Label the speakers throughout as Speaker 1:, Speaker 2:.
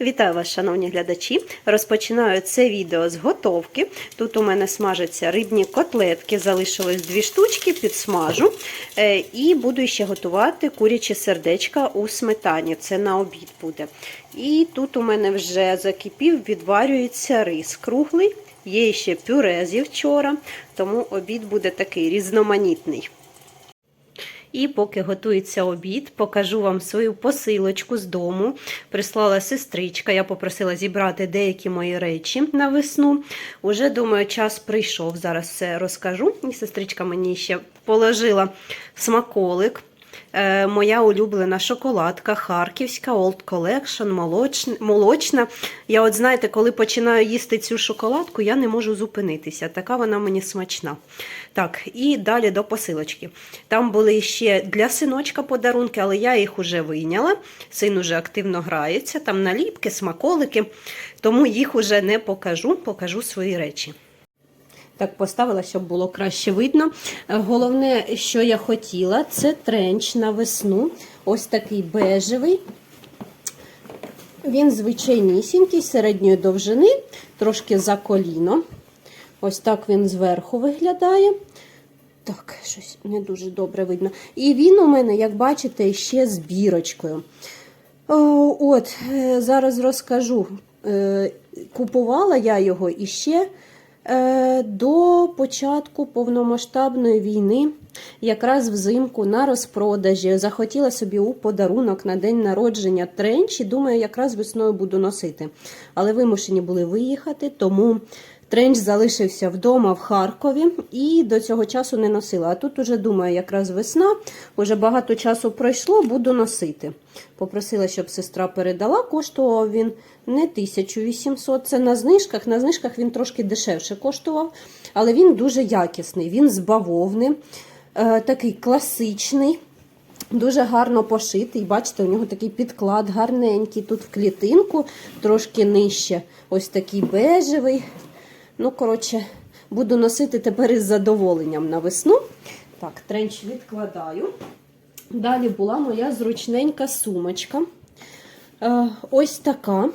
Speaker 1: Вітаю вас, шановні глядачі! Розпочинаю це відео з готовки. Тут у мене смажаться рибні котлетки, залишилось дві штучки, підсмажу. Е, І буду ще готувати курячі сердечка у сметані. Це на обід буде. І тут у мене вже закипів, відварюється рис круглий. Є ще пюре зі вчора, тому обід буде такий різноманітний. І поки готується обід, покажу вам свою посилочку з дому. Прислала сестричка, я попросила зібрати деякі мої речі на весну. Уже думаю, час прийшов. Зараз все розкажу. І сестричка мені ще положила смаколик. Е, моя улюблена шоколадка харківська, Old Collection, молочна. Я, от знаєте, коли починаю їсти цю шоколадку, я не можу зупинитися. Така вона мені смачна. Так, і далі до посилочки. Там були ще для синочка подарунки, але я їх уже вийняла. Син уже активно грається, там наліпки, смаколики, тому їх уже не покажу, покажу свої речі. Так, поставила, щоб було краще видно. Е, Головне, що я хотіла, це тренч на весну. Ось такий бежевий. Він звичайнісінький, середньої довжини, трошки за коліно. Ось так він зверху виглядає. Так, щось не дуже добре видно. І він у мене, як бачите, ще з бірочкою. О, От, е, зараз розкажу. Е, Купувала я його іще е, до початку повномасштабної війни, якраз взимку на розпродажі. Захотіла собі у подарунок на день народження тренч і думаю, якраз весною буду носити. Але вимушені були виїхати, тому тренч залишився вдома в Харкові і до цього часу не носила. А тут уже думаю, якраз весна, вже багато часу пройшло, буду носити. Попросила, щоб сестра передала. Коштував він не 1800, це на знижках. На знижках він трошки дешевше коштував, але він дуже якісний. Він з бавовни, е, такий класичний. Дуже гарно пошитий. Бачите, у нього такий підклад гарненький. Тут в клітинку, трошки нижче. Ось такий бежевий. Ну, коротше, буду носити тепер із задоволенням на весну. Так, тренч відкладаю. Далі була моя зручненька сумочка. Е, ось така.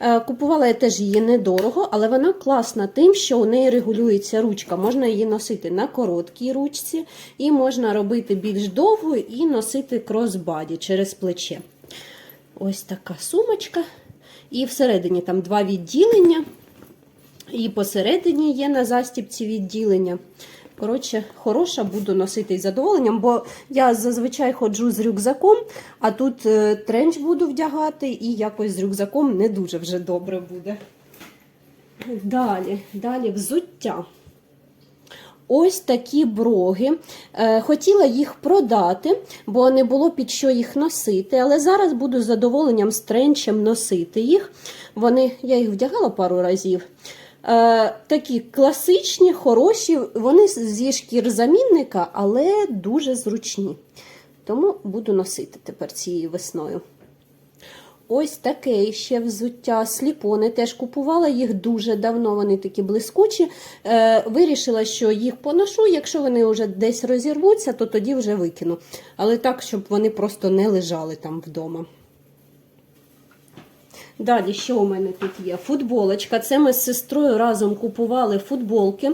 Speaker 1: Е, Купувала я теж її недорого, але вона класна тим, що у неї регулюється ручка. Можна її носити на короткій ручці, і можна робити більш довгу і носити кросбаді через плече. Ось така сумочка. І всередині там два відділення. І посередині є на застібці відділення. Коротше, хороша, буду носити із задоволенням, бо я зазвичай ходжу з рюкзаком, а тут е, тренч буду вдягати, і якось з рюкзаком не дуже вже добре буде. Далі, далі взуття. Ось такі броги. Е, Хотіла їх продати, бо не було під що їх носити. Але зараз буду з задоволенням з тренчем носити їх. Вони, Я їх вдягала пару разів. Е, Такі класичні, хороші, вони зі шкір замінника, але дуже зручні. Тому буду носити тепер цією весною. Ось таке ще взуття сліпони. Теж купувала їх дуже давно, вони такі блискучі. Е, Вирішила, що їх поношу. Якщо вони вже десь розірвуться, то тоді вже викину. Але так, щоб вони просто не лежали там вдома. Далі, що у мене тут є? Футболочка. Це ми з сестрою разом купували футболки.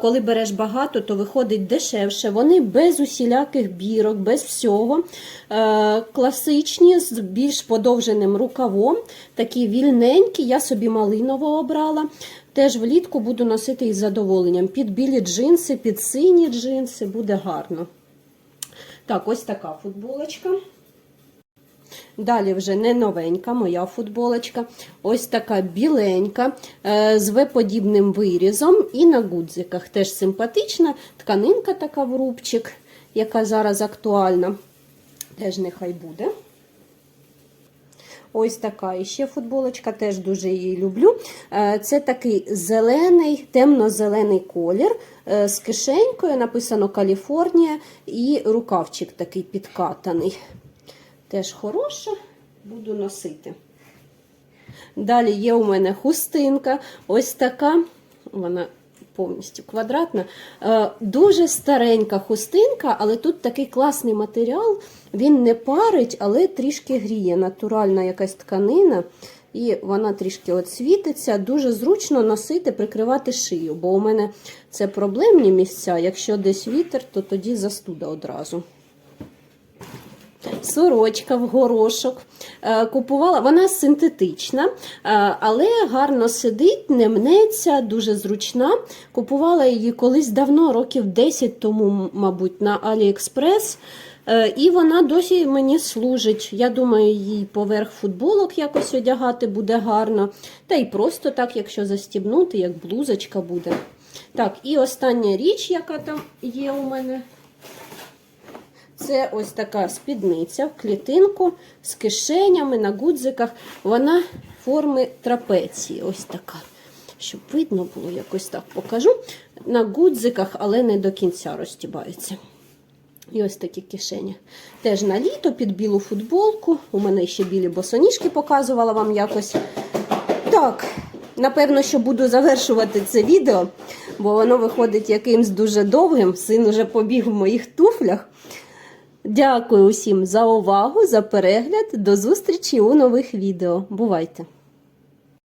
Speaker 1: Коли береш багато, то виходить дешевше. Вони без усіляких бірок, без всього. Класичні, з більш подовженим рукавом. Такі вільненькі, я собі малиново обрала. Теж влітку буду носити із задоволенням. Під білі джинси, під сині джинси буде гарно. Так, ось така футболочка. Далі вже не новенька моя футболочка. Ось така біленька, е, з В-подібним вирізом і на гудзиках. Теж симпатична. Тканинка така в рубчик, яка зараз актуальна. Теж нехай буде. Ось така іще футболочка, теж дуже її люблю. Е, Це такий зелений, темно-зелений колір е, з кишенькою, написано Каліфорнія, і рукавчик такий підкатаний. Теж хороша, буду носити. Далі є у мене хустинка, ось така, вона повністю квадратна. Е, Дуже старенька хустинка, але тут такий класний матеріал. Він не парить, але трішки гріє. Натуральна якась тканина. І вона трішки от світиться. Дуже зручно носити, прикривати шию, бо у мене це проблемні місця. Якщо десь вітер, то тоді застуда одразу. Сорочка в горошок. Е, Купувала, вона синтетична, е, але гарно сидить, не мнеться, дуже зручна. Купувала її колись давно, років 10 тому, мабуть, на AliExpress. Е, І вона досі мені служить. Я думаю, їй поверх футболок якось одягати буде гарно. Та й просто так, якщо застібнути, як блузочка буде. Так, і остання річ, яка там є у мене. Це ось така спідниця в клітинку з кишенями на гудзиках. Вона форми трапеції. Ось така. Щоб видно було, якось так покажу. На гудзиках, але не до кінця розтібаються. І ось такі кишені. Теж на літо під білу футболку. У мене ще білі босоніжки показувала вам якось. Так, напевно, що буду завершувати це відео, бо воно виходить якимсь дуже довгим. Син уже побіг в моїх туфлях. Дякую усім за увагу, за перегляд. До зустрічі у нових відео. Бувайте!